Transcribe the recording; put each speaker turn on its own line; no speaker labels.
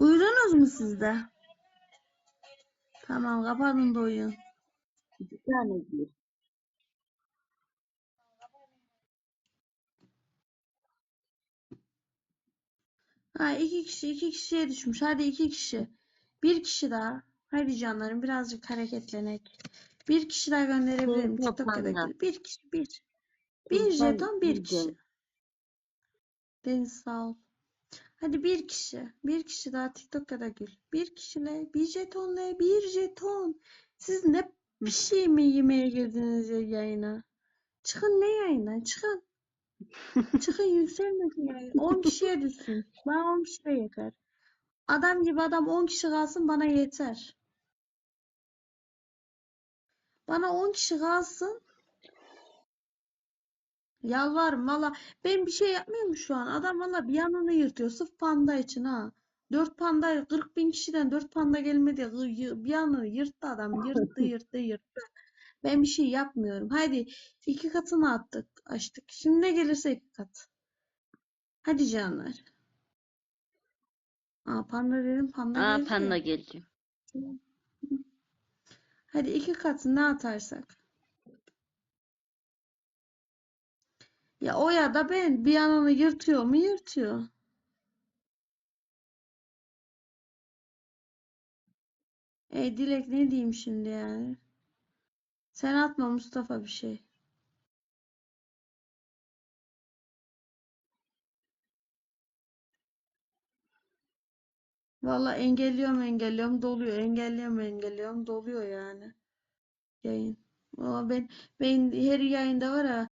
Uyudunuz mu siz de? Tamam kapatın da uyuyun.
Bir tane bir.
Ha iki kişi iki kişiye düşmüş. Hadi iki kişi. Bir kişi daha. Hadi canlarım birazcık hareketlenek. Bir kişi daha gönderebilirim.
Şey, toplamda.
gir. Bir kişi bir. Bir jeton bir kişi. Deniz sağ ol. Hadi bir kişi. Bir kişi daha TikTok'a da gül. Bir kişiyle bir jetonla bir jeton. Siz ne bir şey mi yemeye girdiniz ya yayına? Çıkın ne yayına? Çıkın. Çıkın yükselmesin yayın. 10 kişiye düşsün. Bana 10 kişi de yeter. Adam gibi adam 10 kişi kalsın bana yeter. Bana 10 kişi kalsın. Yalvarırım valla. Ben bir şey yapmıyorum şu an. Adam valla bir yanını yırtıyor. Sırf panda için ha. 4 panda 40 bin kişiden 4 panda gelmedi. Bir yanını yırttı adam. Yırttı yırttı yırttı. Ben bir şey yapmıyorum. Haydi iki katını attık açtık. Şimdi ne gelirse iki kat. Hadi canlar. Aa panda dedim panda
Aa
geldi.
panda geldi.
Hadi iki katı ne atarsak. Ya o ya da ben bir yanını yırtıyor mu yırtıyor. E Dilek ne diyeyim şimdi yani? Sen atma Mustafa bir şey. Valla engelliyorum engelliyorum doluyor. Engelliyorum engelliyorum doluyor yani. Yayın. Valla ben, ben her yayında var ya